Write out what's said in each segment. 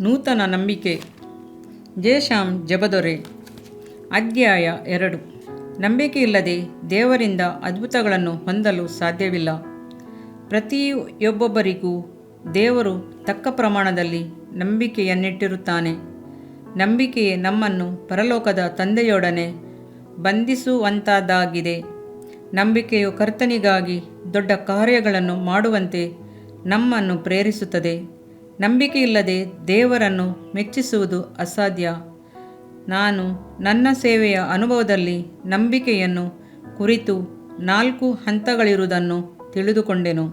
ನೂತನ ನಂಬಿಕೆ. ಜೇಶಾಮ್ ಜಬದೊರೆ. ಅಧ್ಯಾಯ ಎರಡು. ನಂಬಿಕೆಯಿಲ್ಲದೆ ದೇವರಿಂದ ಅದ್ಭುತಗಳನ್ನು ಹೊಂದಲು ಸಾಧ್ಯವಿಲ್ಲ. ಪ್ರತಿಯೊಬ್ಬೊಬ್ಬರಿಗೂ ದೇವರು ತಕ್ಕ ಪ್ರಮಾಣದಲ್ಲಿ ನಂಬಿಕೆಯನ್ನಿಟ್ಟಿರುತ್ತಾನೆ. ನಂಬಿಕೆಯೇ ನಮ್ಮನ್ನು ಪರಲೋಕದ ತಂದೆಯೊಡನೆ ಬಂಧಿಸುವಂಥದ್ದಾಗಿದೆ ನಂಬಿಕೆಯು ಕರ್ತನಿಗಾಗಿ ದೊಡ್ಡ ಕಾರ್ಯಗಳನ್ನು ಮಾಡುವಂತೆ ನಮ್ಮನ್ನು ಪ್ರೇರಿಸುತ್ತದೆ. ನಂಬಿಕೆಯಿಲ್ಲದೆ ದೇವರನ್ನು ಮೆಚ್ಚಿಸುವುದು ಅಸಾಧ್ಯ. ನಾನು ನನ್ನ ಸೇವೆಯ ಅನುಭವದಲ್ಲಿ ನಂಬಿಕೆಯನ್ನು ಕುರಿತು ನಾಲ್ಕು ಹಂತಗಳಿರುವುದನ್ನು ತಿಳಿದುಕೊಂಡೆನು.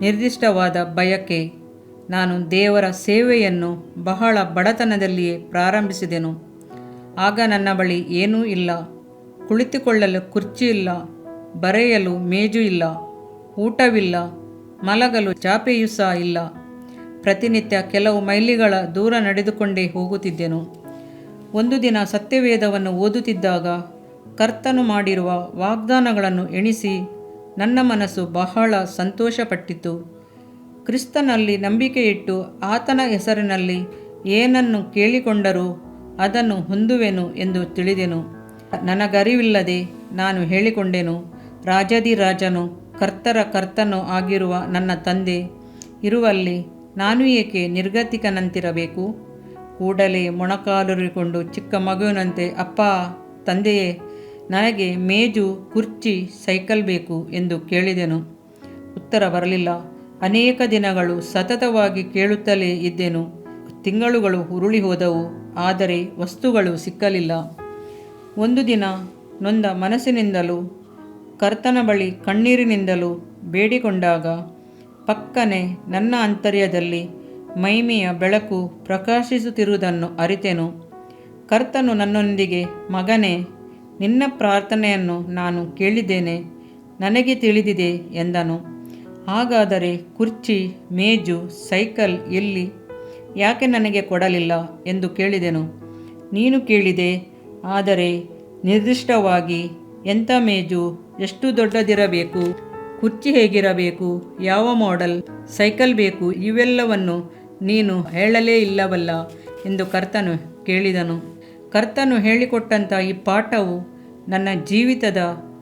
ನಿರ್ದಿಷ್ಟವಾದ ಬಯಕೆ, ನಾನು ದೇವರ ಸೇವೆಯನ್ನು ಬಹಳ ಬಡತನದಲ್ಲಿಯೇ ಪ್ರಾರಂಭಿಸಿದೆನು. ಆಗ ನನ್ನ ಬಳಿ ಏನೂ ಇಲ್ಲ. ಕುಳಿತುಕೊಳ್ಳಲು ಕುರ್ಚಿ ಇಲ್ಲ. ಬರೆಯಲು ಮೇಜು ಇಲ್ಲ. ಊಟವಿಲ್ಲ. ಮಲಗಲು ಚಾಪೆಯೂ ಸಹ ಇಲ್ಲ. ಪ್ರತಿನಿತ್ಯ ಕೆಲವು ಮೈಲಿಗಳ ದೂರ ನಡೆದುಕೊಂಡೇ ಹೋಗುತ್ತಿದ್ದೆನು. ಒಂದು ದಿನ ಸತ್ಯವೇದವನ್ನು ಓದುತ್ತಿದ್ದಾಗ ಕರ್ತನು ಮಾಡಿರುವ ವಾಗ್ದಾನಗಳನ್ನು ಎಣಿಸಿ ನನ್ನ ಮನಸ್ಸು ಬಹಳ ಸಂತೋಷಪಟ್ಟಿತು. ಕ್ರಿಸ್ತನಲ್ಲಿ ನಂಬಿಕೆಯಿಟ್ಟು ಆತನ ಹೆಸರಿನಲ್ಲಿ ಏನನ್ನು ಕೇಳಿಕೊಂಡರೂ ಅದನ್ನು ಹೊಂದುವೆನು ಎಂದು ತಿಳಿದೆನು. ನನಗರಿವಿಲ್ಲದೆ ನಾನು ಹೇಳಿಕೊಂಡೆನು ರಾಜಾದಿರಾಜನು ಕರ್ತರ ಕರ್ತನು ಆಗಿರುವ ನನ್ನ ತಂದೆ, ಇರುವಲ್ಲಿ ನಾನು ಏಕೆ ನಿರ್ಗತಿಕನಂತಿರಬೇಕು? ಕೂಡಲೇ ಮೊಣಕಾಲುರಿಕೊಂಡು ಚಿಕ್ಕ ಮಗುವಿನಂತೆ, ಅಪ್ಪ, ತಂದೆಯೇ, ನನಗೆ ಮೇಜು, ಕುರ್ಚಿ, ಸೈಕಲ್ ಬೇಕು ಎಂದು ಕೇಳಿದೆನು. ಉತ್ತರ ಬರಲಿಲ್ಲ. ಅನೇಕ ದಿನಗಳು ಸತತವಾಗಿ ಕೇಳುತ್ತಲೇ ಇದ್ದೆನು. ತಿಂಗಳುಗಳು ಉರುಳಿ ಹೋದವು ಆದರೆ ವಸ್ತುಗಳು ಸಿಕ್ಕಲಿಲ್ಲ. ಒಂದು ದಿನ ನೊಂದ ಮನಸ್ಸಿನಿಂದಲೂ, ಕರ್ತನ ಬಳಿ ಕಣ್ಣೀರಿನಿಂದಲೂ ಬೇಡಿಕೊಂಡಾಗ ಪಕ್ಕನೆ ನನ್ನ ಅಂತರ್ಯದಲ್ಲಿ ಮೈಮೆಯ ಬೆಳಕು ಪ್ರಕಾಶಿಸುತ್ತಿರುವುದನ್ನು ಅರಿತೆನು. ಕರ್ತನು ನನ್ನೊಂದಿಗೆ, ಮಗನೇ, ನಿನ್ನ ಪ್ರಾರ್ಥನೆಯನ್ನು ನಾನು ಕೇಳಿದ್ದೇನೆ, ನನಗೆ ತಿಳಿದಿದೆ ಎಂದನು. ಹಾಗಾದರೆ ಕುರ್ಚಿ, ಮೇಜು, ಸೈಕಲ್ ಎಲ್ಲಿ? ಯಾಕೆ ನನಗೆ ಕೊಡಲಿಲ್ಲ ಎಂದು ಕೇಳಿದೆನು. ನೀನು ಕೇಳಿದೆ, ಆದರೆ ನಿರ್ದಿಷ್ಟವಾಗಿ ಎಂಥ ಮೇಜು, ಎಷ್ಟು ದೊಡ್ಡದಿರಬೇಕು? ಕುರ್ಚಿ ಹೇಗಿರಬೇಕು? ಯಾವ ಮಾಡೆಲ್ ಸೈಕಲ್ ಬೇಕು? ಇವೆಲ್ಲವನ್ನು ನೀನು ಹೇಳಲೇ ಇಲ್ಲವಲ್ಲ ಎಂದು ಕರ್ತನು ಕೇಳಿದನು. ಕರ್ತನು ಹೇಳಿಕೊಟ್ಟಂಥ ಈ ಪಾಠವು ನನ್ನ ಜೀವಿತದ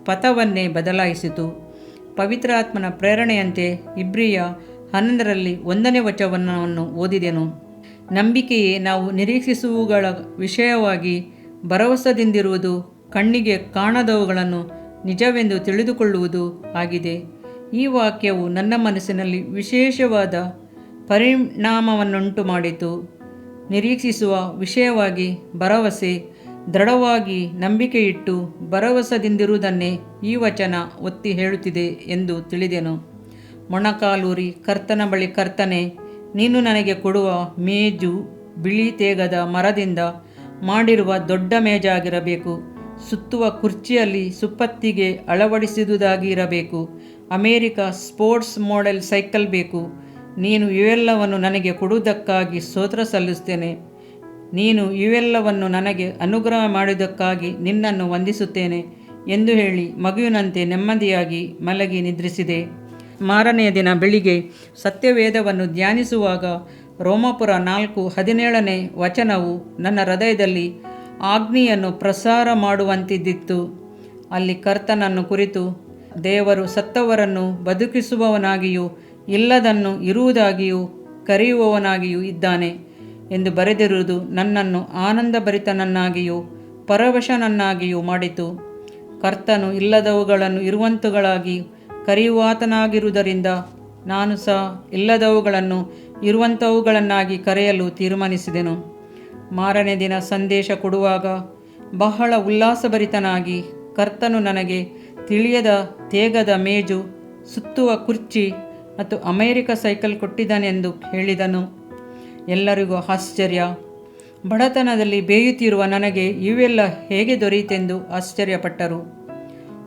ಪಥವನ್ನೇ ಬದಲಾಯಿಸಿತು. ಪವಿತ್ರಾತ್ಮನ ಪ್ರೇರಣೆಯಂತೆ ಇಬ್ರಿಯ ಹನ್ನೊಂದರಲ್ಲಿ ಒಂದನೇ ವಚನವನ್ನು ಓದಿದೆನು. ನಂಬಿಕೆಯೇ ನಾವು ನಿರೀಕ್ಷಿಸುವುಗಳ ವಿಷಯವಾಗಿ ಭರವಸೆದಿಂದಿರುವುದು ಕಣ್ಣಿಗೆ ಕಾಣದವುಗಳನ್ನು ನಿಜವೆಂದು ತಿಳಿದುಕೊಳ್ಳುವುದು ಆಗಿದೆ. ಈ ವಾಕ್ಯವು ನನ್ನ ಮನಸ್ಸಿನಲ್ಲಿ ವಿಶೇಷವಾದ ಪರಿಣಾಮವನ್ನುಂಟು ಮಾಡಿತು. ನಿರೀಕ್ಷಿಸುವ ವಿಷಯವಾಗಿ ಭರವಸೆ, ದೃಢವಾಗಿ ನಂಬಿಕೆಯಿಟ್ಟು ಭರವಸದಿಂದಿರುವುದನ್ನೇ ಈ ವಚನ ಒತ್ತಿ ಹೇಳುತ್ತಿದೆ ಎಂದು ತಿಳಿದೆನು. ಮೊಣಕಾಲೂರಿ ಕರ್ತನ ಬಳಿ ಕರ್ತನೆ, ನೀನು ನನಗೆ ಕೊಡುವ ಮೇಜು ಬಿಳಿ ತೇಗದ ಮರದಿಂದ ಮಾಡಿರುವ ದೊಡ್ಡ ಮೇಜಾಗಿರಬೇಕು. ಸುತ್ತುವ ಕುರ್ಚಿಯಲ್ಲಿ ಸುಪ್ಪತ್ತಿಗೆ ಅಳವಡಿಸಿದುದಾಗಿ ಇರಬೇಕು ಅಮೇರಿಕ ಸ್ಪೋರ್ಟ್ಸ್ ಮಾಡೆಲ್ ಸೈಕಲ್ ಬೇಕು. ನೀನು ಇವೆಲ್ಲವನ್ನು ನನಗೆ ಕೊಡುವುದಕ್ಕಾಗಿ ಸ್ತೋತ್ರ ಸಲ್ಲಿಸುತ್ತೇನೆ. ನೀನು ಇವೆಲ್ಲವನ್ನು ನನಗೆ ಅನುಗ್ರಹ ಮಾಡಿದ್ದಕ್ಕಾಗಿ ನಿನ್ನನ್ನು ವಂದಿಸುತ್ತೇನೆ ಎಂದು ಹೇಳಿ ಮಗುವಿನಂತೆ ನೆಮ್ಮದಿಯಾಗಿ ಮಲಗಿ ನಿದ್ರಿಸಿದೆ. ಮಾರನೆಯ ದಿನ ಬೆಳಿಗ್ಗೆ ಸತ್ಯವೇದವನ್ನು ಧ್ಯಾನಿಸುವಾಗ ರೋಮಪುರ ನಾಲ್ಕು ಹದಿನೇಳನೇ ವಚನವು ನನ್ನ ಹೃದಯದಲ್ಲಿ ಆಜ್ಞೆಯನ್ನು ಪ್ರಸಾರ ಮಾಡುವಂತಿದ್ದಿತ್ತು. ಅಲ್ಲಿ ಕರ್ತನನ್ನು ಕುರಿತು ದೇವರು ಸತ್ತವರನ್ನು ಬದುಕಿಸುವವನಾಗಿಯೂ ಇಲ್ಲದನ್ನು ಇರುವುದಾಗಿಯೂ ಕರೆಯುವವನಾಗಿಯೂ ಇದ್ದಾನೆ ಎಂದು ಬರೆದಿರುವುದು ನನ್ನನ್ನು ಆನಂದಭರಿತನನ್ನಾಗಿಯೂ ಪರವಶನನ್ನಾಗಿಯೂ ಮಾಡಿತು. ಕರ್ತನು ಇಲ್ಲದವುಗಳನ್ನು ಇರುವಂತುಗಳಾಗಿ ಕರೆಯುವಾತನಾಗಿರುವುದರಿಂದ ನಾನು ಸಹ ಇಲ್ಲದವುಗಳನ್ನು ಇರುವಂಥವುಗಳನ್ನಾಗಿ ಕರೆಯಲು ತೀರ್ಮಾನಿಸಿದೆನು. ಮಾರನೇ ದಿನ ಸಂದೇಶ ಕೊಡುವಾಗ ಬಹಳ ಉಲ್ಲಾಸಭರಿತನಾಗಿ ಕರ್ತನು ನನಗೆ ತಿಳಿಯದ ತೇಗದ ಮೇಜು, ಸುತ್ತುವ ಕುರ್ಚಿ ಮತ್ತು ಅಮೇರಿಕ ಸೈಕಲ್ ಕೊಟ್ಟಿದ್ದಾನೆಂದು ಹೇಳಿದನು. ಎಲ್ಲರಿಗೂ ಆಶ್ಚರ್ಯ. ಬಡತನದಲ್ಲಿ ಬೇಯುತ್ತಿರುವ ನನಗೆ ಇವೆಲ್ಲ ಹೇಗೆ ದೊರೆಯಿತೆಂದು ಆಶ್ಚರ್ಯಪಟ್ಟರು.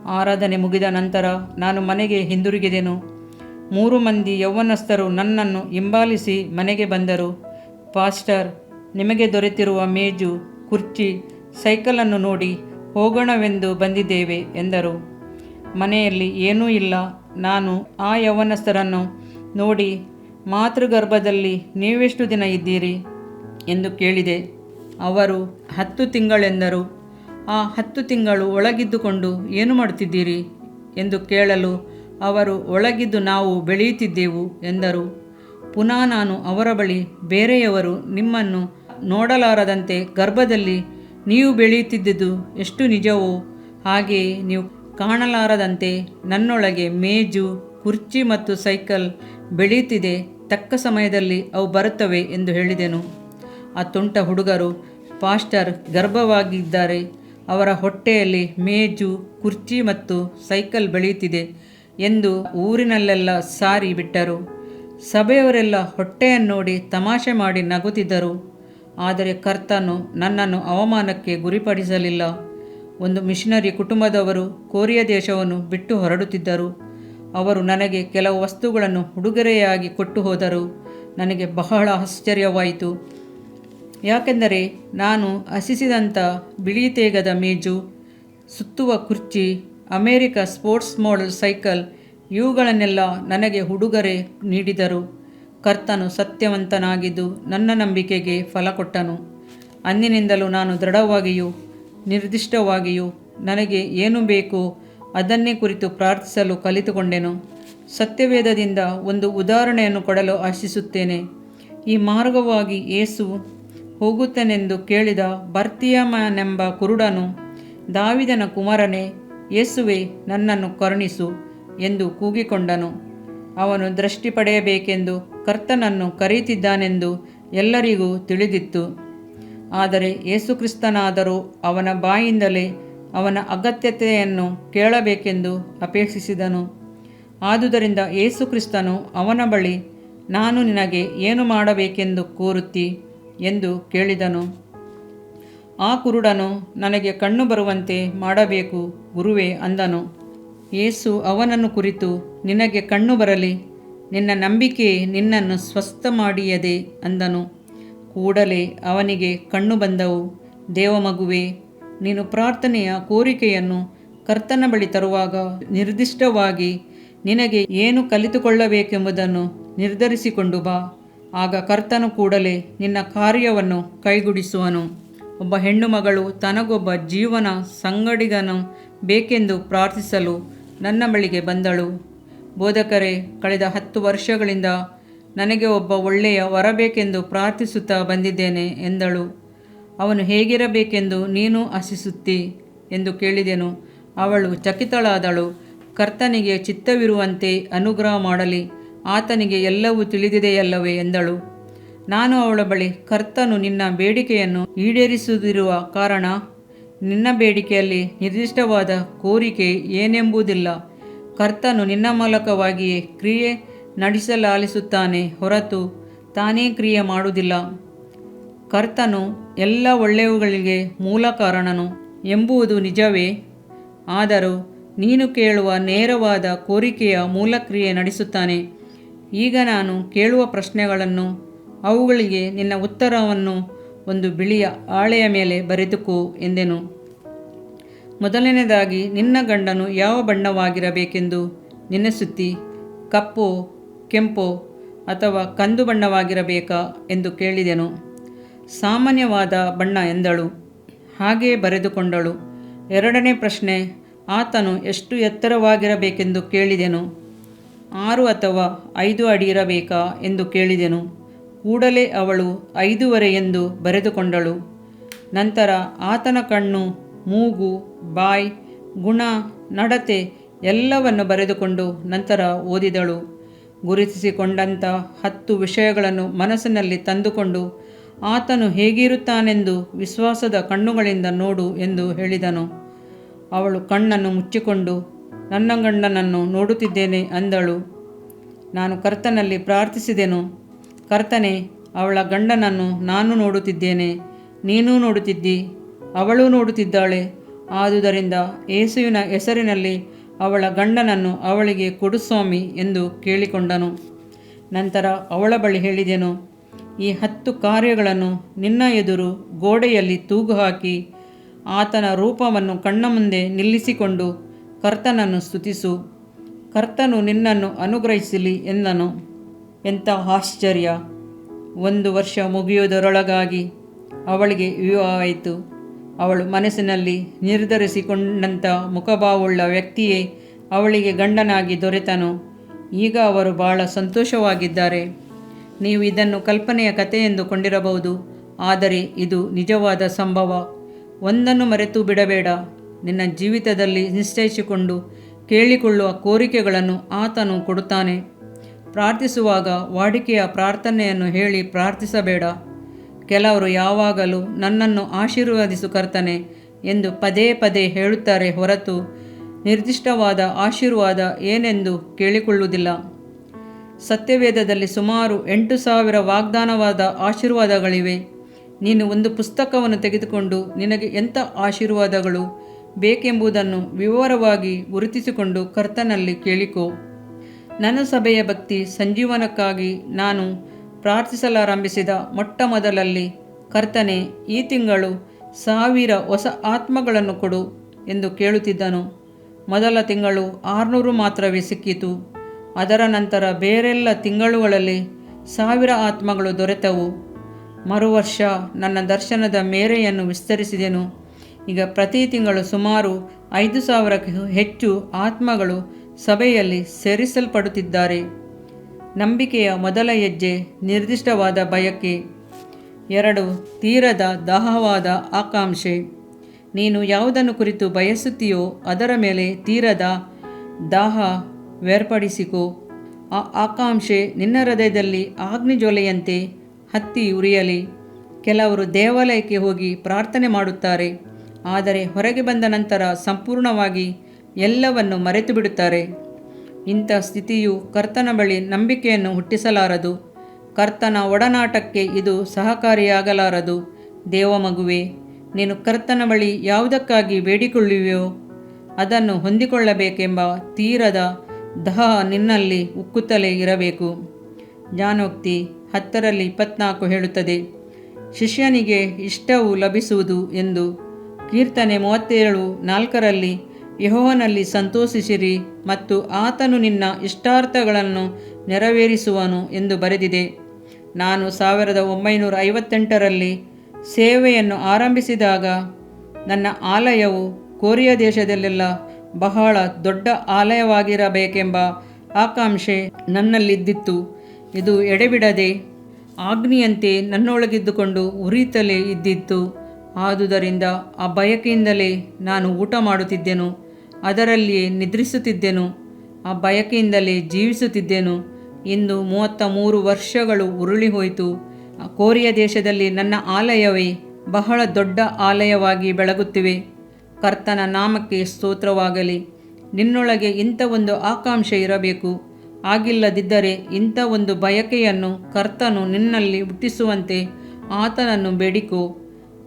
ಆರಾಧನೆ ಮುಗಿದ ನಂತರ ನಾನು ಮನೆಗೆ ಹಿಂದಿರುಗಿದೆನು. ಮೂರು ಮಂದಿ ಯೌವನಸ್ಥರು ನನ್ನನ್ನು ಹಿಂಬಾಲಿಸಿ ಮನೆಗೆ ಬಂದರು. ಪಾಸ್ಟರ್ ನಿಮಗೆ ದೊರೆತಿರುವ ಮೇಜು, ಕುರ್ಚಿ ಸೈಕಲನ್ನು ನೋಡಿ ಹೋಗೋಣವೆಂದು ಬಂದಿದ್ದೇವೆ ಎಂದರು. ಮನೆಯಲ್ಲಿ ಏನೂ ಇಲ್ಲ. ನಾನು ಆ ಯವನಸ್ಥರನ್ನು ನೋಡಿ ಮಾತೃಗರ್ಭದಲ್ಲಿ ನೀವೆಷ್ಟು ದಿನ ಇದ್ದೀರಿ ಎಂದು ಕೇಳಿದೆ. ಅವರು ಹತ್ತು ತಿಂಗಳೆಂದರು. ಆ ಹತ್ತು ತಿಂಗಳು ಒಳಗಿದ್ದುಕೊಂಡು ಏನು ಮಾಡುತ್ತಿದ್ದೀರಿ ಎಂದು ಕೇಳಲು ಅವರು ಒಳಗಿದ್ದು ನಾವು ಬೆಳೆಯುತ್ತಿದ್ದೆವು ಎಂದರು. ಪುನಃ ನಾನು ಅವರ ಬಳಿ ಬೇರೆಯವರು ನಿಮ್ಮನ್ನು ನೋಡಲಾರದಂತೆ ಗರ್ಭದಲ್ಲಿ ನೀವು ಬೆಳೆಯುತ್ತಿದ್ದುದು ಎಷ್ಟು ನಿಜವೋ ಹಾಗೆಯೇ ನೀವು ಕಾಣಲಾರದಂತೆ ನನ್ನೊಳಗೆ ಮೇಜು, ಕುರ್ಚಿ ಮತ್ತು ಸೈಕಲ್ ಬೆಳೆಯುತ್ತಿದೆ, ತಕ್ಕ ಸಮಯದಲ್ಲಿ ಅವು ಬರುತ್ತವೆ ಎಂದು ಹೇಳಿದೆನು. ಆ ತುಂಟ ಹುಡುಗರು, ಪಾಸ್ಟರ್, ಗರ್ಭವಾಗಿದ್ದಾರೆ. ಅವರ ಹೊಟ್ಟೆಯಲ್ಲಿ ಮೇಜು, ಕುರ್ಚಿ ಮತ್ತು ಸೈಕಲ್ ಬೆಳೆಯುತ್ತಿದೆ ಎಂದು ಊರಿನಲ್ಲೆಲ್ಲ ಸಾರಿ ಬಿಟ್ಟರು ಸಭೆಯವರೆಲ್ಲ ಹೊಟ್ಟೆಯನ್ನು ನೋಡಿ ತಮಾಷೆ ಮಾಡಿ ನಗುತ್ತಿದ್ದರು. ಆದರೆ ಕರ್ತನು ನನ್ನನ್ನು ಅವಮಾನಕ್ಕೆ ಗುರಿಪಡಿಸಲಿಲ್ಲ. ಒಂದು ಮಿಷನರಿ ಕುಟುಂಬದವರು ಕೊರಿಯಾ ದೇಶವನ್ನು ಬಿಟ್ಟು ಹೊರಡುತ್ತಿದ್ದರು. ಅವರು ನನಗೆ ಕೆಲವು ವಸ್ತುಗಳನ್ನು ಉಡುಗೊರೆಯಾಗಿ ಕೊಟ್ಟು ಹೋದರು. ನನಗೆ ಬಹಳ ಆಶ್ಚರ್ಯವಾಯಿತು. ಯಾಕೆಂದರೆ ನಾನು ಹಸಿಸಿದಂಥ ಬಿಳಿ ತೇಗದ ಮೇಜು, ಸುತ್ತುವ ಕುರ್ಚಿ, ಅಮೇರಿಕ ಸ್ಪೋರ್ಟ್ಸ್ ಮಾಡೆಲ್ ಸೈಕಲ್, ಇವುಗಳನ್ನೆಲ್ಲ ನನಗೆ ಉಡುಗೊರೆ ನೀಡಿದರು. ಕರ್ತನು ಸತ್ಯವಂತನಾಗಿದ್ದು ನನ್ನ ನಂಬಿಕೆಗೆ ಫಲ ಕೊಟ್ಟನು. ಅಂದಿನಿಂದಲೂ ನಾನು ದೃಢವಾಗಿಯೂ ನಿರ್ದಿಷ್ಟವಾಗಿಯೂ ನನಗೆ ಏನು ಬೇಕೋ ಅದನ್ನೇ ಕುರಿತು ಪ್ರಾರ್ಥಿಸಲು ಕಲಿತುಕೊಂಡೆನು. ಸತ್ಯವೇದದಿಂದ ಒಂದು ಉದಾಹರಣೆಯನ್ನು ಕೊಡಲು ಆಶಿಸುತ್ತೇನೆ. ಈ ಮಾರ್ಗವಾಗಿ ಏಸು ಹೋಗುತ್ತನೆಂದು ಕೇಳಿದ ಬರ್ತಿಯಮನೆಂಬ ಕುರುಡನು, ದಾವಿದನ ಕುಮಾರನೇ, ಯೇಸುವೆ, ನನ್ನನ್ನು ಕರುಣಿಸು ಎಂದು ಕೂಗಿಕೊಂಡನು. ಅವನು ದೃಷ್ಟಿ ಪಡೆಯಬೇಕೆಂದು ಕರ್ತನನ್ನು ಕರೆಯುತ್ತಿದ್ದಾನೆಂದು ಎಲ್ಲರಿಗೂ ತಿಳಿದಿತ್ತು. ಆದರೆ ಯೇಸುಕ್ರಿಸ್ತನಾದರೂ ಅವನ ಬಾಯಿಂದಲೇ ಅವನ ಅಗತ್ಯತೆಯನ್ನು ಕೇಳಬೇಕೆಂದು ಅಪೇಕ್ಷಿಸಿದನು. ಆದುದರಿಂದ ಯೇಸುಕ್ರಿಸ್ತನು ಅವನ ಬಳಿ, ನಾನು ನಿನಗೆ ಏನು ಮಾಡಬೇಕೆಂದು ಕೋರುತ್ತಿ? ಎಂದು ಕೇಳಿದನು. ಆ ಕುರುಡನು, ನನಗೆ ಕಣ್ಣು ಬರುವಂತೆ ಮಾಡಬೇಕು ಗುರುವೇ ಅಂದನು. ಯೇಸು ಅವನನ್ನು ಕುರಿತು, ನಿನಗೆ ಕಣ್ಣು ಬರಲಿ ನಿನ್ನ ನಂಬಿಕೆ ನಿನ್ನನ್ನು ಸ್ವಸ್ಥ ಮಾಡಿಯದೆ ಅಂದನು. ಕೂಡಲೇ ಅವನಿಗೆ ಕಣ್ಣು ಬಂದವು. ದೇವಮಗುವೆ ನೀನು ಪ್ರಾರ್ಥನೆಯ ಕೋರಿಕೆಯನ್ನು ಕರ್ತನ ಬಳಿ ತರುವಾಗ ನಿರ್ದಿಷ್ಟವಾಗಿ ನಿನಗೆ ಏನು ಕಲಿತುಕೊಳ್ಳಬೇಕೆಂಬುದನ್ನು ನಿರ್ಧರಿಸಿಕೊಂಡು ಬಾ. ಆಗ ಕರ್ತನು ಕೂಡಲೇ ನಿನ್ನ ಕಾರ್ಯವನ್ನು ಕೈಗೂಡಿಸುವನು. ಒಬ್ಬ ಹೆಣ್ಣು ಮಗಳು ತನಗೊಬ್ಬ ಜೀವನ ಸಂಗಡಿಗನು ಬೇಕೆಂದು ಪ್ರಾರ್ಥಿಸಲು ನನ್ನ ಬಳಿಗೆ ಬಂದಳು. ಬೋಧಕರೇ, ಕಳೆದ ಹತ್ತು ವರ್ಷಗಳಿಂದ ನನಗೆ ಒಬ್ಬ ಒಳ್ಳೆಯ ವರಬೇಕೆಂದು ಪ್ರಾರ್ಥಿಸುತ್ತಾ ಬಂದಿದ್ದೇನೆ ಎಂದಳು. ಅವನು ಹೇಗಿರಬೇಕೆಂದು ನೀನು ಆಶಿಸುತ್ತಿ ಎಂದು ಕೇಳಿದೆನು. ಅವಳು ಚಕಿತಳಾದಳು. ಕರ್ತನಿಗೆ ಚಿತ್ತವಿರುವಂತೆ ಅನುಗ್ರಹ ಮಾಡಲಿ. ಆತನಿಗೆ ಎಲ್ಲವೂ ತಿಳಿದಿದೆಯಲ್ಲವೇ ಎಂದಳು. ನಾನು ಅವಳ ಬಳಿ ಕರ್ತನು ನಿನ್ನ ಬೇಡಿಕೆಯನ್ನು ಈಡೇರಿಸುತ್ತಿರುವ ಕಾರಣ ನಿನ್ನ ಬೇಡಿಕೆಯಲ್ಲಿ ನಿರ್ದಿಷ್ಟವಾದ ಕೋರಿಕೆ ಏನೆಂಬುದಿಲ್ಲ. ಕರ್ತನು ನಿನ್ನ ಮೂಲಕವಾಗಿಯೇ ಕ್ರಿಯೆ ನಡೆಸಲಾಲಿಸುತ್ತಾನೆ ಹೊರತು ತಾನೇ ಕ್ರಿಯೆ ಮಾಡುವುದಿಲ್ಲ. ಕರ್ತನು ಎಲ್ಲ ಒಳ್ಳೆಯವುಗಳಿಗೆ ಮೂಲ ಕಾರಣನು ಎಂಬುದು ನಿಜವೇ. ಆದರೂ ನೀನು ಕೇಳುವ ನೇರವಾದ ಕೋರಿಕೆಯ ಮೂಲಕ್ರಿಯೆ ನಡೆಸುತ್ತಾನೆ. ಈಗ ನಾನು ಕೇಳುವ ಪ್ರಶ್ನೆಗಳನ್ನು ಅವುಗಳಿಗೆ ನಿನ್ನ ಉತ್ತರವನ್ನು ಒಂದು ಬಿಳಿಯ ಹಾಳೆಯ ಮೇಲೆ ಬರೆದುಕೋ ಎಂದೆನು. ಮೊದಲನೇದಾಗಿ ನಿನ್ನ ಗಂಡನು ಯಾವ ಬಣ್ಣವಾಗಿರಬೇಕೆಂದು ಸುತ್ತಿ ಕಪ್ಪು, ಕೆಂಪು ಅಥವಾ ಕಂದು ಬಣ್ಣವಾಗಿರಬೇಕಾ ಎಂದು ಕೇಳಿದೆನು. ಸಾಮಾನ್ಯವಾದ ಬಣ್ಣ ಎಂದಳು. ಹಾಗೆಯೇ ಬರೆದುಕೊಂಡಳು. ಎರಡನೇ ಪ್ರಶ್ನೆ, ಆತನು ಎಷ್ಟು ಎತ್ತರವಾಗಿರಬೇಕೆಂದು ಕೇಳಿದೆನು. ಆರು ಅಥವಾ ಐದು ಅಡಿ ಇರಬೇಕಾ ಎಂದು ಕೇಳಿದೆನು. ಕೂಡಲೇ ಅವಳು ಐದೂವರೆ ಎಂದು ಬರೆದುಕೊಂಡಳು. ನಂತರ ಆತನ ಕಣ್ಣು ಮೂಗು, ಬಾಯ್, ಗುಣ, ನಡತೆ ಎಲ್ಲವನ್ನು ಬರೆದುಕೊಂಡು ನಂತರ ಓದಿದಳು. ಗುರುತಿಸಿಕೊಂಡಂಥ ಹತ್ತು ವಿಷಯಗಳನ್ನು ಮನಸ್ಸಿನಲ್ಲಿ ತಂದುಕೊಂಡು ಆತನು ಹೇಗಿರುತ್ತಾನೆಂದು ವಿಶ್ವಾಸದ ಕಣ್ಣುಗಳಿಂದ ನೋಡು ಎಂದು ಹೇಳಿದನು. ಅವಳು ಕಣ್ಣನ್ನು ಮುಚ್ಚಿಕೊಂಡು ನನ್ನ ಗಂಡನನ್ನು ನೋಡುತ್ತಿದ್ದೇನೆ ಅಂದಳು. ನಾನು ಕರ್ತನಲ್ಲಿ ಪ್ರಾರ್ಥಿಸಿದೆನು. ಕರ್ತನೆ, ಅವಳ ಗಂಡನನ್ನು ನಾನು ನೋಡುತ್ತಿದ್ದೇನೆ. ನೀನೂ ನೋಡುತ್ತಿದ್ದಿ. ಅವಳೂ ನೋಡುತ್ತಿದ್ದಾಳೆ. ಆದುದರಿಂದ ಏಸುವಿನ ಹೆಸರಿನಲ್ಲಿ ಅವಳ ಗಂಡನನ್ನು ಅವಳಿಗೆ ಕೊಡು ಸ್ವಾಮಿ ಎಂದು ಕೇಳಿಕೊಂಡನು. ನಂತರ ಅವಳ ಬಳಿ ಹೇಳಿದೆನು, ಈ ಹತ್ತು ಕಾರ್ಯಗಳನ್ನು ನಿನ್ನ ಎದುರು ಗೋಡೆಯಲ್ಲಿ ತೂಗು ಹಾಕಿ ಆತನ ರೂಪವನ್ನು ಕಣ್ಣ ಮುಂದೆ ನಿಲ್ಲಿಸಿಕೊಂಡು ಕರ್ತನನ್ನು ಸ್ತುತಿಸು. ಕರ್ತನು ನಿನ್ನನ್ನು ಅನುಗ್ರಹಿಸಲಿ ಎಂದನು. ಎಂಥ ಆಶ್ಚರ್ಯ! ಒಂದು ವರ್ಷ ಮುಗಿಯುವುದರೊಳಗಾಗಿ ಅವಳಿಗೆ ವಿವಾಹವಾಯಿತು. ಅವಳು ಮನಸ್ಸಿನಲ್ಲಿ ನಿರ್ಧರಿಸಿಕೊಂಡಂಥ ಮುಖಭಾವವುಳ್ಳ ವ್ಯಕ್ತಿಯೇ ಅವಳಿಗೆ ಗಂಡನಾಗಿ ದೊರೆತನು. ಈಗ ಅವರು ಬಹಳ ಸಂತೋಷವಾಗಿದ್ದಾರೆ. ನೀವು ಇದನ್ನು ಕಲ್ಪನೆಯ ಕಥೆ ಎಂದು ಕೊಂಡಿರಬಹುದು. ಆದರೆ ಇದು ನಿಜವಾದ ಸಂಭವ. ಒಂದನ್ನು ಮರೆತು ಬಿಡಬೇಡ. ನಿನ್ನ ಜೀವಿತದಲ್ಲಿ ನಿಶ್ಚಯಿಸಿಕೊಂಡು ಕೇಳಿಕೊಳ್ಳುವ ಕೋರಿಕೆಗಳನ್ನು ಆತನು ಕೊಡುತ್ತಾನೆ. ಪ್ರಾರ್ಥಿಸುವಾಗ ವಾಡಿಕೆಯ ಪ್ರಾರ್ಥನೆಯನ್ನು ಹೇಳಿ ಪ್ರಾರ್ಥಿಸಬೇಡ. ಕೆಲವರು ಯಾವಾಗಲೂ ನನ್ನನ್ನು ಆಶೀರ್ವದಿಸು ಕರ್ತನೆ ಎಂದು ಪದೇ ಪದೇ ಹೇಳುತ್ತಾರೆ ಹೊರತು ನಿರ್ದಿಷ್ಟವಾದ ಆಶೀರ್ವಾದ ಏನೆಂದು ಕೇಳಿಕೊಳ್ಳುವುದಿಲ್ಲ. ಸತ್ಯವೇದದಲ್ಲಿ ಸುಮಾರು ಎಂಟು ಸಾವಿರ ವಾಗ್ದಾನವಾದ ಆಶೀರ್ವಾದಗಳಿವೆ. ನೀನು ಒಂದು ಪುಸ್ತಕವನ್ನು ತೆಗೆದುಕೊಂಡು ನಿನಗೆ ಎಂಥ ಆಶೀರ್ವಾದಗಳು ಬೇಕೆಂಬುದನ್ನು ವಿವರವಾಗಿ ಗುರುತಿಸಿಕೊಂಡು ಕರ್ತನಲ್ಲಿ ಕೇಳಿಕೋ. ನನ್ನ ಸಭೆಯ ಭಕ್ತಿ ಸಂಜೀವನಕ್ಕಾಗಿ ನಾನು ಪ್ರಾರ್ಥಿಸಲಾರಂಭಿಸಿದ ಮೊಟ್ಟ ಮೊದಲಲ್ಲಿ ಕರ್ತನೆ, ಈ ತಿಂಗಳು ಸಾವಿರ ಹೊಸ ಆತ್ಮಗಳನ್ನು ಕೊಡು ಎಂದು ಕೇಳುತ್ತಿದ್ದನು. ಮೊದಲ ತಿಂಗಳು ಆರುನೂರು ಮಾತ್ರವೇ ಸಿಕ್ಕಿತು. ಅದರ ನಂತರ ಬೇರೆಲ್ಲ ತಿಂಗಳುಗಳಲ್ಲಿ ಸಾವಿರ ಆತ್ಮಗಳು ದೊರೆತವು. ಮರು ವರ್ಷ ನನ್ನ ದರ್ಶನದ ಮೇರೆಯನ್ನು ವಿಸ್ತರಿಸಿದೆನು. ಈಗ ಪ್ರತಿ ತಿಂಗಳು ಸುಮಾರು ಐದು ಸಾವಿರಕ್ಕೂ ಹೆಚ್ಚು ಆತ್ಮಗಳು ಸಭೆಯಲ್ಲಿ ಸೇರಿಸಲ್ಪಡುತ್ತಿದ್ದಾರೆ. ನಂಬಿಕೆಯ ಮೊದಲ ಹೆಜ್ಜೆ ನಿರ್ದಿಷ್ಟವಾದ ಬಯಕೆ ಎರಡು, ತೀರದ ದಾಹವಾದ ಆಕಾಂಕ್ಷೆ. ನೀನು ಯಾವುದನ್ನು ಕುರಿತು ಬಯಸುತ್ತೀಯೋ ಅದರ ಮೇಲೆ ತೀರದ ದಾಹ ಬೇರ್ಪಡಿಸಿಕೋ ಆ ಆಕಾಂಕ್ಷೆ ನಿನ್ನ ಹೃದಯದಲ್ಲಿ ಅಗ್ನಿಜ್ವಾಲೆಯಂತೆ ಹತ್ತಿ ಉರಿಯಲಿ. ಕೆಲವರು ದೇವಾಲಯಕ್ಕೆ ಹೋಗಿ ಪ್ರಾರ್ಥನೆ ಮಾಡುತ್ತಾರೆ, ಆದರೆ ಹೊರಗೆ ಬಂದ ನಂತರ ಸಂಪೂರ್ಣವಾಗಿ ಎಲ್ಲವನ್ನು ಮರೆತು ಬಿಡುತ್ತಾರೆ ಇಂಥ ಸ್ಥಿತಿಯು ಕರ್ತನ ಬಳಿ ನಂಬಿಕೆಯನ್ನು ಹುಟ್ಟಿಸಲಾರದು. ಕರ್ತನ ಒಡನಾಟಕ್ಕೆ ಇದು ಸಹಕಾರಿಯಾಗಲಾರದು. ದೇವಮಗುವೆ ನೀನು ಕರ್ತನ ಬಳಿ ಯಾವುದಕ್ಕಾಗಿ ಬೇಡಿಕೊಳ್ಳುವೆಯೋ, ಅದನ್ನು ಹೊಂದಿಕೊಳ್ಳಬೇಕೆಂಬ ತೀರದ ದಹ ನಿನ್ನಲ್ಲಿ ಉಕ್ಕುತ್ತಲೇ ಇರಬೇಕು. ಜ್ಞಾನೋಕ್ತಿ ಹತ್ತರಲ್ಲಿ ಇಪ್ಪತ್ನಾಲ್ಕು ಹೇಳುತ್ತದೆ, ಶಿಷ್ಯನಿಗೆ ಇಷ್ಟವು ಲಭಿಸುವುದು ಎಂದು. ಕೀರ್ತನೆ ಮೂವತ್ತೇಳು ನಾಲ್ಕರಲ್ಲಿ ಯಹೋವನಲ್ಲಿ ಸಂತೋಷಿಸಿರಿ ಮತ್ತು ಆತನು ನಿನ್ನ ಇಷ್ಟಾರ್ಥಗಳನ್ನು ನೆರವೇರಿಸುವನು ಎಂದು ಬರೆದಿದೆ. ನಾನು ಸಾವಿರದ ಒಂಬೈನೂರ ಐವತ್ತೆಂಟರಲ್ಲಿ ಸೇವೆಯನ್ನು ಆರಂಭಿಸಿದಾಗ ನನ್ನ ಆಲಯವು ಕೊರಿಯಾ ದೇಶದಲ್ಲೆಲ್ಲ ಬಹಳ ದೊಡ್ಡ ಆಲಯವಾಗಿರಬೇಕೆಂಬ ಆಕಾಂಕ್ಷೆ ನನ್ನಲ್ಲಿದ್ದಿತ್ತು. ಇದು ಎಡೆಬಿಡದೆ ಆಗ್ನಿಯಂತೆ ನನ್ನೊಳಗಿದ್ದುಕೊಂಡು ಉರಿತಲೇ ಇದ್ದಿತ್ತು. ಆದುದರಿಂದ ಆ ಬಯಕೆಯಿಂದಲೇ ನಾನು ಊಟ ಮಾಡುತ್ತಿದ್ದೆನು. ಅದರಲ್ಲಿಯೇ ನಿದ್ರಿಸುತ್ತಿದ್ದೆನು, ಆ ಬಯಕೆಯಿಂದಲೇ ಜೀವಿಸುತ್ತಿದ್ದೆನು. ಇಂದು ಮೂವತ್ತ ಮೂರು ವರ್ಷಗಳು ಉರುಳಿ ಹೋಯಿತು ಕೋರಿಯ ದೇಶದಲ್ಲಿ ನನ್ನ ಆಲಯವೇ ಬಹಳ ದೊಡ್ಡ ಆಲಯವಾಗಿ ಬೆಳಗುತ್ತಿವೆ. ಕರ್ತನ ನಾಮಕ್ಕೆ ಸ್ತೋತ್ರವಾಗಲಿ. ನಿನ್ನೊಳಗೆ ಇಂಥ ಒಂದು ಆಕಾಂಕ್ಷೆ ಇರಬೇಕು. ಆಗಿಲ್ಲದಿದ್ದರೆ ಇಂಥ ಒಂದು ಬಯಕೆಯನ್ನು ಕರ್ತನು ನಿನ್ನಲ್ಲಿ ಹುಟ್ಟಿಸುವಂತೆ ಆತನನ್ನು ಬೇಡಿಕೋ.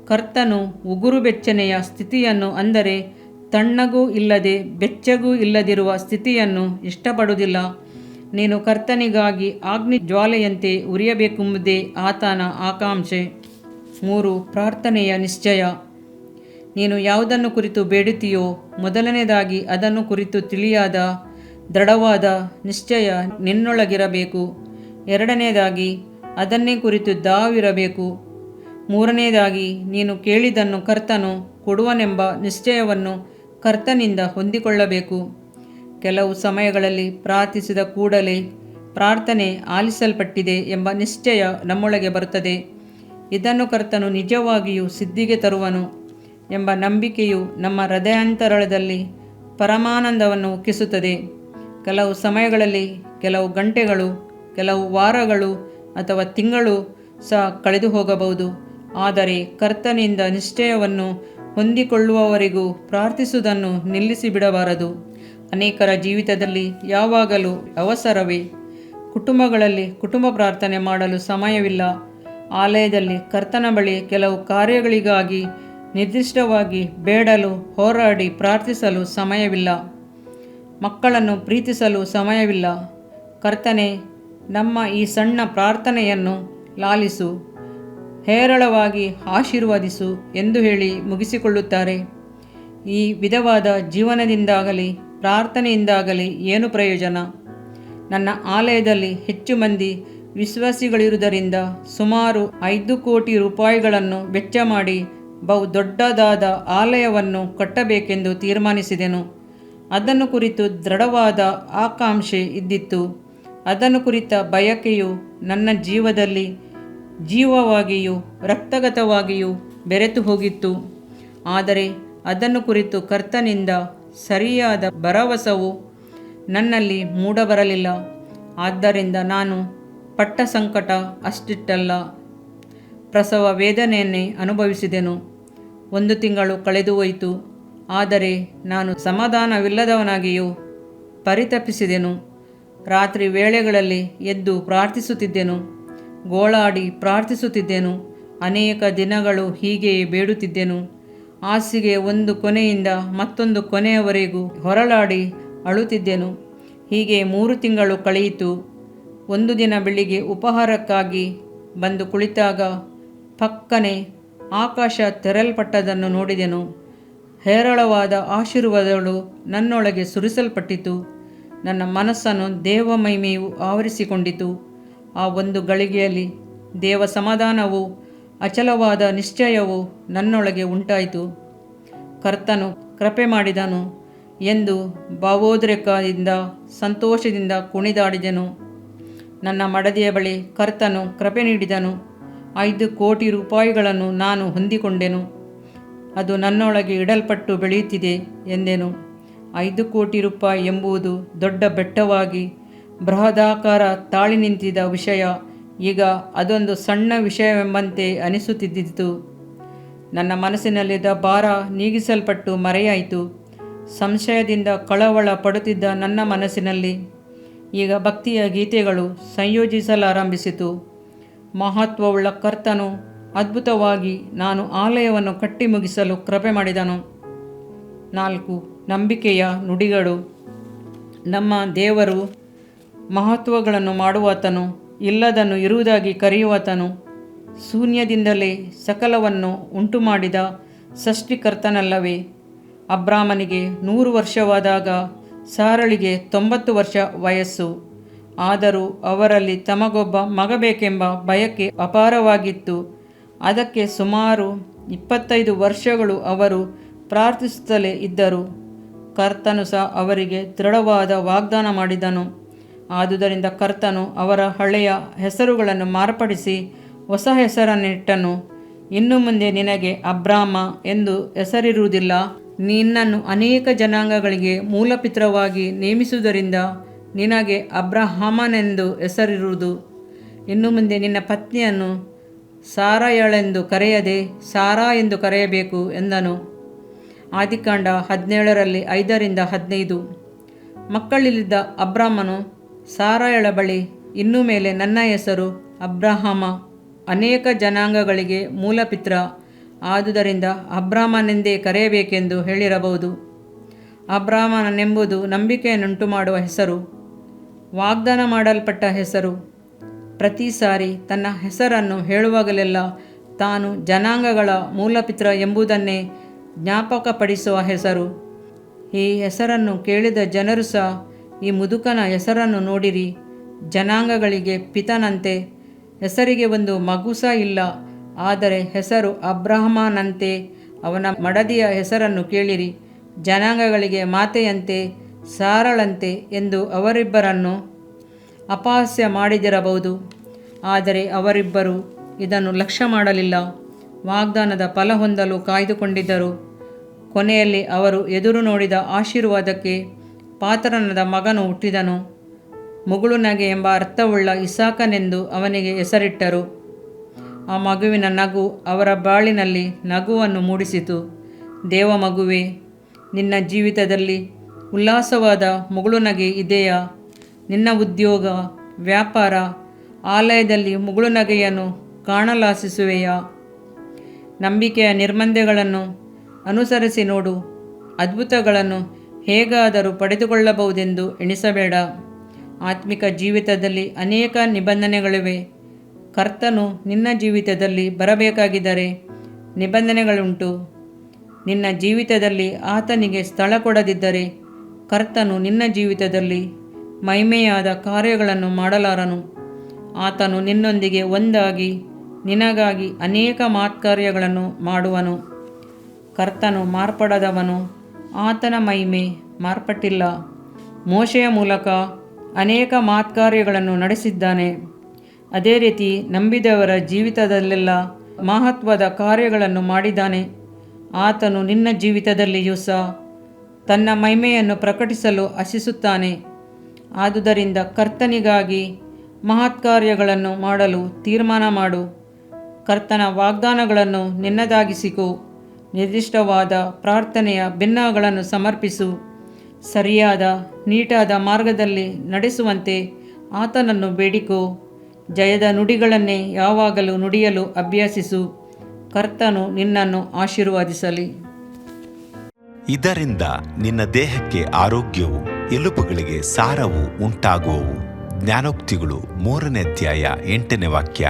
ಕರ್ತನು ಉಗುರು ಬೆಚ್ಚನೆಯ ಸ್ಥಿತಿಯನ್ನು ಅಂದರೆ ತಣ್ಣಗೂ ಇಲ್ಲದೆ ಬೆಚ್ಚಗೂ ಇಲ್ಲದಿರುವ ಸ್ಥಿತಿಯನ್ನು ಇಷ್ಟಪಡುವುದಿಲ್ಲ. ನೀನು ಕರ್ತನಿಗಾಗಿ ಅಗ್ನಿ ಜ್ವಾಲೆಯಂತೆ ಉರಿಯಬೇಕೆಂಬುದೇ ಆತನ ಆಕಾಂಕ್ಷೆ. ಮೂರು, ಪ್ರಾರ್ಥನೆಯ ನಿಶ್ಚಯ. ನೀನು ಯಾವುದನ್ನು ಕುರಿತು ಬೇಡುತ್ತೀಯೋ ಮೊದಲನೇದಾಗಿ ಅದನ್ನು ಕುರಿತು ತಿಳಿಯಾದ, ದೃಢವಾದ ನಿಶ್ಚಯ ನಿನ್ನೊಳಗಿರಬೇಕು. ಎರಡನೇದಾಗಿ ಅದನ್ನೇ ಕುರಿತು ದಾವಿರಬೇಕು. ಮೂರನೇದಾಗಿ ನೀನು ಕೇಳಿದನ್ನು ಕರ್ತನು ಕೊಡುವನೆಂಬ ನಿಶ್ಚಯವನ್ನು ಕರ್ತನಿಂದ ಹೊಂದಿಕೊಳ್ಳಬೇಕು. ಕೆಲವು ಸಮಯಗಳಲ್ಲಿ ಪ್ರಾರ್ಥಿಸಿದ ಕೂಡಲೇ ಪ್ರಾರ್ಥನೆ ಆಲಿಸಲ್ಪಟ್ಟಿದೆ ಎಂಬ ನಿಶ್ಚಯ ನಮ್ಮೊಳಗೆ ಬರುತ್ತದೆ. ಇದನ್ನು ಕರ್ತನು ನಿಜವಾಗಿಯೂ ಸಿದ್ಧಿಗೆ ತರುವನು ಎಂಬ ನಂಬಿಕೆಯು ನಮ್ಮ ಹೃದಯಾಂತರಳದಲ್ಲಿ ಪರಮಾನಂದವನ್ನು ಉಕ್ಕಿಸುತ್ತದೆ. ಕೆಲವು ಸಮಯಗಳಲ್ಲಿ ಕೆಲವು ಗಂಟೆಗಳು, ಕೆಲವು ವಾರಗಳು ಅಥವಾ ತಿಂಗಳು ಸಹ ಕಳೆದು ಹೋಗಬಹುದು ಆದರೆ ಕರ್ತನಿಂದ ನಿಶ್ಚಯವನ್ನು ಹೊಂದಿಕೊಳ್ಳುವವರೆಗೂ ಪ್ರಾರ್ಥಿಸುವುದನ್ನು ನಿಲ್ಲಿಸಿಬಿಡಬಾರದು. ಅನೇಕರ ಜೀವಿತದಲ್ಲಿ ಯಾವಾಗಲೂ ಅವಸರವೇ. ಕುಟುಂಬಗಳಲ್ಲಿ ಕುಟುಂಬ ಪ್ರಾರ್ಥನೆ ಮಾಡಲು ಸಮಯವಿಲ್ಲ. ಆಲಯದಲ್ಲಿ ಕರ್ತನ ಬಳಿ ಕೆಲವು ಕಾರ್ಯಗಳಿಗಾಗಿ ನಿರ್ದಿಷ್ಟವಾಗಿ ಬೇಡಲು ಹೋರಾಡಿ ಪ್ರಾರ್ಥಿಸಲು ಸಮಯವಿಲ್ಲ. ಮಕ್ಕಳನ್ನು ಪ್ರೀತಿಸಲು ಸಮಯವಿಲ್ಲ. ಕರ್ತನೆ, ನಮ್ಮ ಈ ಸಣ್ಣ ಪ್ರಾರ್ಥನೆಯನ್ನು ಲಾಲಿಸು. ಹೇರಳವಾಗಿ ಆಶೀರ್ವದಿಸು ಎಂದು ಹೇಳಿ ಮುಗಿಸಿಕೊಳ್ಳುತ್ತಾರೆ. ಈ ವಿಧವಾದ ಜೀವನದಿಂದಾಗಲಿ, ಪ್ರಾರ್ಥನೆಯಿಂದಾಗಲಿ ಏನು ಪ್ರಯೋಜನ? ನನ್ನ ಆಲಯದಲ್ಲಿ ಹೆಚ್ಚು ಮಂದಿ ವಿಶ್ವಾಸಿಗಳಿರುವುದರಿಂದ ಸುಮಾರು ಐದು ಕೋಟಿ ರೂಪಾಯಿಗಳನ್ನು ವೆಚ್ಚ ಮಾಡಿ ಬಹು ದೊಡ್ಡದಾದ ಆಲಯವನ್ನು ಕಟ್ಟಬೇಕೆಂದು ತೀರ್ಮಾನಿಸಿದೆನು. ಅದನ್ನು ಕುರಿತು ದೃಢವಾದ ಆಕಾಂಕ್ಷೆ ಇದ್ದಿತ್ತು. ಅದನ್ನು ಕುರಿತ ಬಯಕೆಯು ನನ್ನ ಜೀವದಲ್ಲಿ ಜೀವವಾಗಿಯೂ ರಕ್ತಗತವಾಗಿಯೂ ಬೆರೆತು ಹೋಗಿತ್ತು. ಆದರೆ ಅದನ್ನು ಕುರಿತು ಕರ್ತನಿಂದ ಸರಿಯಾದ ಭರವಸವು ನನ್ನಲ್ಲಿ ಮೂಡಬರಲಿಲ್ಲ. ಆದ್ದರಿಂದ ನಾನು ಪಟ್ಟ ಸಂಕಟ ಅಷ್ಟಿಟ್ಟಲ್ಲ. ಪ್ರಸವ ವೇದನೆಯನ್ನೇ ಅನುಭವಿಸಿದೆನು. ಒಂದು ತಿಂಗಳು ಕಳೆದು ಹೋಯಿತು. ಆದರೆ ನಾನು ಸಮಾಧಾನವಿಲ್ಲದವನಾಗಿಯೂ ಪರಿತಪಿಸಿದೆನು. ರಾತ್ರಿ ವೇಳೆಗಳಲ್ಲಿ ಎದ್ದು ಪ್ರಾರ್ಥಿಸುತ್ತಿದ್ದೆನು. ಗೋಳಾಡಿ ಪ್ರಾರ್ಥಿಸುತ್ತಿದ್ದೆನು. ಅನೇಕ ದಿನಗಳು ಹೀಗೆಯೇ ಬೇಡುತ್ತಿದ್ದೆನು. ಹಾಸಿಗೆ ಒಂದು ಕೊನೆಯಿಂದ ಮತ್ತೊಂದು ಕೊನೆಯವರೆಗೂ ಹೊರಳಾಡಿ ಅಳುತ್ತಿದ್ದೆನು. ಹೀಗೆ ಮೂರು ತಿಂಗಳು ಕಳೆಯಿತು. ಒಂದು ದಿನ ಬೆಳಿಗ್ಗೆ ಉಪಹಾರಕ್ಕಾಗಿ ಬಂದು ಕುಳಿತಾಗ ಪಕ್ಕನೆ ಆಕಾಶ ತೆರಲ್ಪಟ್ಟದನ್ನು ನೋಡಿದೆನು. ಹೇರಳವಾದ ಆಶೀರ್ವಾದಗಳು ನನ್ನೊಳಗೆ ಸುರಿಸಲ್ಪಟ್ಟಿತು. ನನ್ನ ಮನಸ್ಸನ್ನು ದೇವ ಮಹಿಮೆಯು ಆವರಿಸಿಕೊಂಡಿತು. ಆ ಒಂದು ಗಳಿಗೆಯಲ್ಲಿ ದೇವ ಸಮಾಧಾನವು, ಅಚಲವಾದ ನಿಶ್ಚಯವು ನನ್ನೊಳಗೆ ಉಂಟಾಯಿತು. ಕರ್ತನು ಕೃಪೆ ಮಾಡಿದನು ಎಂದು ಭಾವೋದ್ರೇಕದಿಂದ, ಸಂತೋಷದಿಂದ ಕುಣಿದಾಡಿದೆನು. ನನ್ನ ಮಡದಿಯ ಬಳಿ ಕರ್ತನು ಕೃಪೆ ನೀಡಿದನು. ಐದು ಕೋಟಿ ರೂಪಾಯಿಗಳನ್ನು ನಾನು ಹೊಂದಿಕೊಂಡೆನು. ಅದು ನನ್ನೊಳಗೆ ಇಡಲ್ಪಟ್ಟು ಬೆಳೆಯುತ್ತಿದೆ ಎಂದೆನು. ಐದು ಕೋಟಿ ರೂಪಾಯಿ ಎಂಬುದು ದೊಡ್ಡ ಬೆಟ್ಟವಾಗಿ ಬೃಹದಾಕಾರ ತಾಳಿ ನಿಂತಿದ್ದ ವಿಷಯ ಈಗ ಅದೊಂದು ಸಣ್ಣ ವಿಷಯವೆಂಬಂತೆ ಅನಿಸುತ್ತಿದ್ದಿತು. ನನ್ನ ಮನಸ್ಸಿನಲ್ಲಿದ್ದ ಭಾರ ನೀಗಿಸಲ್ಪಟ್ಟು ಮರೆಯಾಯಿತು. ಸಂಶಯದಿಂದ ಕಳವಳ ಪಡುತ್ತಿದ್ದ ನನ್ನ ಮನಸ್ಸಿನಲ್ಲಿ ಈಗ ಭಕ್ತಿಯ ಗೀತೆಗಳು ಸಂಯೋಜಿಸಲಾರಂಭಿಸಿತು. ಮಹತ್ವವುಳ್ಳ ಕರ್ತನು ಅದ್ಭುತವಾಗಿ ನಾನು ಆಲಯವನ್ನು ಕಟ್ಟಿ ಮುಗಿಸಲು ಕೃಪೆ ಮಾಡಿದನು. ನಾಲ್ಕು, ನಂಬಿಕೆಯ ನುಡಿಗಳು. ನಮ್ಮ ದೇವರು ಮಹತ್ವಗಳನ್ನು ಮಾಡುವಾತನು, ಇಲ್ಲದನ್ನು ಇರುವುದಾಗಿ ಕರೆಯುವಾತನು, ಶೂನ್ಯದಿಂದಲೇ ಸಕಲವನ್ನು ಉಂಟುಮಾಡಿದ ಸೃಷ್ಟಿಕರ್ತನಲ್ಲವೇ. ಅಬ್ರಾಮನಿಗೆ ನೂರು ವರ್ಷವಾದಾಗ ಸಾರಳಿಗೆ ತೊಂಬತ್ತು ವರ್ಷ ವಯಸ್ಸು. ಆದರೂ ಅವರಲ್ಲಿ ತಮಗೊಬ್ಬ ಮಗ ಬೇಕೆಂಬ ಬಯಕೆ ಅಪಾರವಾಗಿತ್ತು. ಅದಕ್ಕೆ ಸುಮಾರು ಇಪ್ಪತ್ತೈದು ವರ್ಷಗಳು ಅವರು ಪ್ರಾರ್ಥಿಸುತ್ತಲೇ ಇದ್ದರು. ಕರ್ತನು ಸಹ ಅವರಿಗೆ ದೃಢವಾದ ವಾಗ್ದಾನ ಮಾಡಿದನು. ಆದುದರಿಂದ ಕರ್ತನು ಅವರ ಹಳೆಯ ಹೆಸರುಗಳನ್ನು ಮಾರ್ಪಡಿಸಿ ಹೊಸ ಹೆಸರನ್ನಿಟ್ಟನು. ಇನ್ನು ಮುಂದೆ ನಿನಗೆ ಅಬ್ರಾಮ ಎಂದು ಹೆಸರಿರುವುದಿಲ್ಲ. ನಿನ್ನನ್ನು ಅನೇಕ ಜನಾಂಗಗಳಿಗೆ ಮೂಲಪಿತ್ರವಾಗಿ ನೇಮಿಸುವುದರಿಂದ ನಿನಗೆ ಅಬ್ರಹಾಮನೆಂದು ಹೆಸರಿರುವುದು. ಇನ್ನು ಮುಂದೆ ನಿನ್ನ ಪತ್ನಿಯನ್ನು ಸಾರಯಳೆಂದು ಕರೆಯದೆ ಸಾರಾ ಎಂದು ಕರೆಯಬೇಕು ಎಂದನು. ಆದಿಕಾಂಡ ಹದಿನೇಳರಲ್ಲಿ ಐದರಿಂದ ಹದಿನೈದು. ಮಕ್ಕಳಿಲ್ಲಿದ್ದ ಅಬ್ರಾಮನು ಸಾರಾಯಳ ಬಳಿ ಇನ್ನು ಮೇಲೆ ನನ್ನ ಹೆಸರು ಅಬ್ರಹಾಮ. ಅನೇಕ ಜನಾಂಗಗಳಿಗೆ ಮೂಲಪಿತ್ರ. ಆದುದರಿಂದ ಅಬ್ರಾಹ್ಮನೆಂದೇ ಕರೆಯಬೇಕೆಂದು ಹೇಳಿರಬಹುದು. ಅಬ್ರಾಹ್ಮನನೆಂಬುದು ನಂಬಿಕೆಯನ್ನುಂಟು ಮಾಡುವ ಹೆಸರು. ವಾಗ್ದಾನ ಮಾಡಲ್ಪಟ್ಟ ಹೆಸರು. ಪ್ರತಿ ಸಾರಿ ತನ್ನ ಹೆಸರನ್ನು ಹೇಳುವಾಗಲೆಲ್ಲ ತಾನು ಜನಾಂಗಗಳ ಮೂಲಪಿತ್ರ ಎಂಬುದನ್ನೇ ಜ್ಞಾಪಕಪಡಿಸುವ ಹೆಸರು. ಈ ಹೆಸರನ್ನು ಕೇಳಿದ ಜನರು ಸಹ ಈ ಮುದುಕನ ಹೆಸರನ್ನು ನೋಡಿರಿ. ಜನಾಂಗಗಳಿಗೆ ಪಿತನಂತೆ, ಹೆಸರಿಗೆ ಒಂದು ಮಗುಸ ಇಲ್ಲ. ಆದರೆ ಹೆಸರು ಅಬ್ರಹ್ಮನಂತೆ. ಅವನ ಮಡದಿಯ ಹೆಸರನ್ನು ಕೇಳಿರಿ. ಜನಾಂಗಗಳಿಗೆ ಮಾತೆಯಂತೆ, ಸಾರಳಂತೆ ಎಂದು ಅವರಿಬ್ಬರನ್ನು ಅಪಹಾಸ್ಯ ಮಾಡಿದಿರಬಹುದು. ಆದರೆ ಅವರಿಬ್ಬರು ಇದನ್ನು ಲಕ್ಷ್ಯ ಮಾಡಲಿಲ್ಲ. ವಾಗ್ದಾನದ ಫಲ ಹೊಂದಲು ಕಾಯ್ದುಕೊಂಡಿದ್ದರು. ಕೊನೆಯಲ್ಲಿ ಅವರು ಎದುರು ನೋಡಿದ ಆಶೀರ್ವಾದಕ್ಕೆ ಪಾತ್ರನದ ಮಗನು ಹುಟ್ಟಿದನು. ಮುಗುಳು ನಗೆ ಎಂಬ ಅರ್ಥವುಳ್ಳ ಇಸಾಕನೆಂದು ಅವನಿಗೆ ಹೆಸರಿಟ್ಟರು. ಆ ಮಗುವಿನ ನಗು ಅವರ ಬಾಳಿನಲ್ಲಿ ನಗುವನ್ನು ಮೂಡಿಸಿತು. ದೇವ ಮಗುವೆ, ನಿನ್ನ ಜೀವಿತದಲ್ಲಿ ಉಲ್ಲಾಸವಾದ ಮುಗುಳು ನಗೆ ಇದೆಯಾ? ನಿನ್ನ ಉದ್ಯೋಗ, ವ್ಯಾಪಾರ, ಆಲಯದಲ್ಲಿ ಮುಗುಳು ನಗೆಯನ್ನು ಕಾಣಲಾಸಿಸುವೆಯಾ? ನಂಬಿಕೆಯ ನಿರ್ಬಂಧಗಳನ್ನು ಅನುಸರಿಸಿ ನೋಡು. ಅದ್ಭುತಗಳನ್ನು ಹೇಗಾದರೂ ಪಡೆದುಕೊಳ್ಳಬಹುದೆಂದು ಎಣಿಸಬೇಡ. ಆತ್ಮಿಕ ಜೀವಿತದಲ್ಲಿ ಅನೇಕ ನಿಬಂಧನೆಗಳಿವೆ. ಕರ್ತನು ನಿನ್ನ ಜೀವಿತದಲ್ಲಿ ಬರಬೇಕಾಗಿದ್ದರೆ ನಿಬಂಧನೆಗಳುಂಟು. ನಿನ್ನ ಜೀವಿತದಲ್ಲಿ ಆತನಿಗೆ ಸ್ಥಳ ಕೊಡದಿದ್ದರೆ ಕರ್ತನು ನಿನ್ನ ಜೀವಿತದಲ್ಲಿ ಮಹಿಮೆಯಾದ ಕಾರ್ಯಗಳನ್ನು ಮಾಡಲಾರನು. ಆತನು ನಿನ್ನೊಂದಿಗೆ ಒಂದಾಗಿ ನಿನಗಾಗಿ ಅನೇಕ ಮಾತ್ಕಾರ್ಯಗಳನ್ನು ಮಾಡುವನು. ಕರ್ತನು ಮಾರ್ಪಡದವನು. ಆತನ ಮಹಿಮೆ ಮಾರ್ಪಟ್ಟಿಲ್ಲ. ಮೋಶೆಯ ಮೂಲಕ ಅನೇಕ ಮಾತ್ಕಾರ್ಯಗಳನ್ನು ನಡೆಸಿದ್ದಾನೆ. ಅದೇ ರೀತಿ ನಂಬಿದವರ ಜೀವಿತದಲ್ಲೆಲ್ಲ ಮಹತ್ವದ ಕಾರ್ಯಗಳನ್ನು ಮಾಡಿದ್ದಾನೆ. ಆತನು ನಿನ್ನ ಜೀವಿತದಲ್ಲಿಯೂ ಸಹ ತನ್ನ ಮಹಿಮೆಯನ್ನು ಪ್ರಕಟಿಸಲು ಹಸಿಸುತ್ತಾನೆ ಆದುದರಿಂದ ಕರ್ತನಿಗಾಗಿ ಮಹತ್ಕಾರ್ಯಗಳನ್ನು ಮಾಡಲು ತೀರ್ಮಾನ ಮಾಡು. ಕರ್ತನ ವಾಗ್ದಾನಗಳನ್ನು ನಿನ್ನದಾಗಿಸಿಕೊ. ನಿರ್ದಿಷ್ಟವಾದ ಪ್ರಾರ್ಥನೆಯ ಭಿನ್ನಗಳನ್ನು ಸಮರ್ಪಿಸು. ಸರಿಯಾದ, ನೀಟಾದ ಮಾರ್ಗದಲ್ಲಿ ನಡೆಸುವಂತೆ ಆತನನ್ನು ಬೇಡಿಕೋ. ಜಯದ ನುಡಿಗಳನ್ನೇ ಯಾವಾಗಲೂ ನುಡಿಯಲು ಅಭ್ಯಾಸಿಸು. ಕರ್ತನು ನಿನ್ನನ್ನು ಆಶೀರ್ವಾದಿಸಲಿ. ಇದರಿಂದ ನಿನ್ನ ದೇಹಕ್ಕೆ ಆರೋಗ್ಯವು, ಎಲುಬುಗಳಿಗೆ ಸಾರವು ಉಂಟಾಗುವವು. ಜ್ಞಾನೋಕ್ತಿಗಳು ಮೂರನೇ ಅಧ್ಯಾಯ ಎಂಟನೇ ವಾಕ್ಯ.